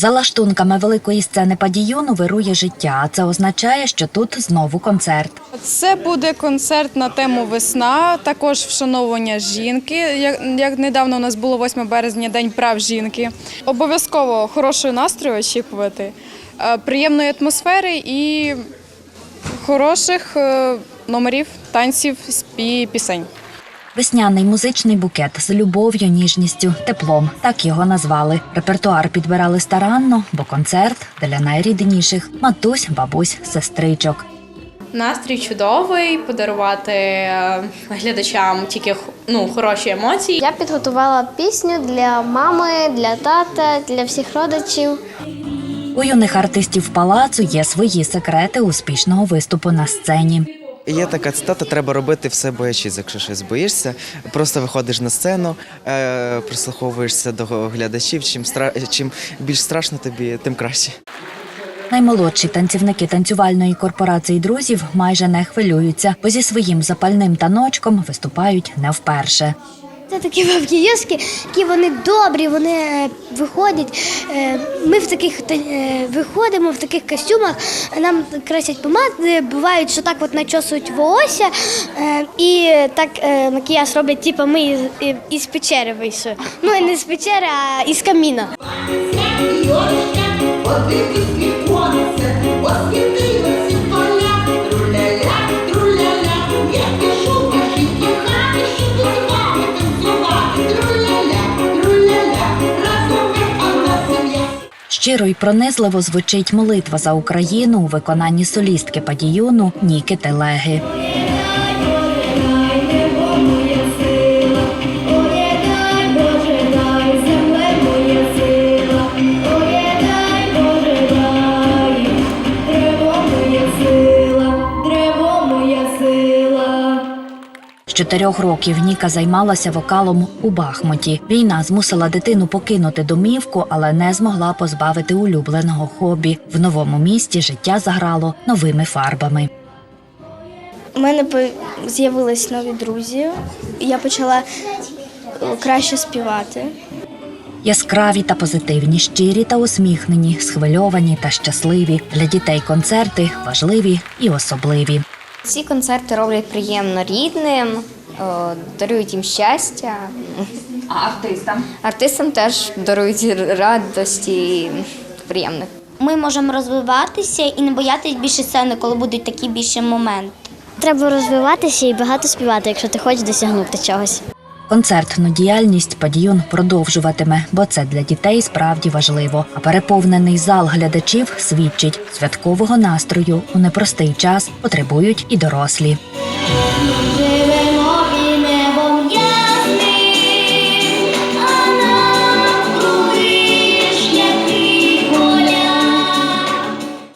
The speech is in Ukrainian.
За лаштунками великої сцени падіюну вирує життя. а Це означає, що тут знову концерт. Це буде концерт на тему весна, також вшановування жінки. Як, недавно у нас було 8 березня, День прав жінки. Обов'язково хорошого настрою очікувати, е, приємної атмосфери і хороших е, номерів, танців і пісень. Весняний музичний букет з любов'ю, ніжністю, теплом. Так його назвали. Репертуар підбирали старанно, бо концерт для найрідніших матусь, бабусь, сестричок. Настрій чудовий, подарувати е, глядачам тільки ну, хороші емоції. Я підготувала пісню для мами, для тата, для всіх родичів. У юних артистів палацу є свої секрети успішного виступу на сцені. Є така цитата: треба робити все боячись, якщо щось боїшся. Просто виходиш на сцену, е, прислуховуєшся до глядачів. Чим стра... чим більш страшно тобі, тим краще. Наймолодші танцівники танцювальної корпорації друзів майже не хвилюються, бо зі своїм запальним таночком виступають не вперше. Це такі бабки-юшки, які вони добрі, вони е, виходять. Е, Ми в таких е, виходимо в таких костюмах, нам красять помади, бувають, що так от начосують волосся і так макіяж роблять, типу ми із печери вийшли. Ну і не з печери, а із каміна. Щиро й пронизливо звучить молитва за Україну у виконанні солістки падіюну Ніки Телеги. Чотирьох років Ніка займалася вокалом у Бахмуті. Війна змусила дитину покинути домівку, але не змогла позбавити улюбленого хобі. В новому місті життя заграло новими фарбами. У мене з'явились нові друзі. Я почала е, краще співати. Яскраві та позитивні, щирі та усміхнені, схвильовані та щасливі. Для дітей концерти важливі і особливі. Ці концерти роблять приємно рідним, дарують їм щастя. А артистам? Артистам теж дарують радості і приємних. Ми можемо розвиватися і не боятися більше сцени, коли будуть такі більше моменти. Треба розвиватися і багато співати, якщо ти хочеш досягнути чогось. Концертну діяльність падіон продовжуватиме, бо це для дітей справді важливо. А переповнений зал глядачів свідчить святкового настрою у непростий час потребують і дорослі.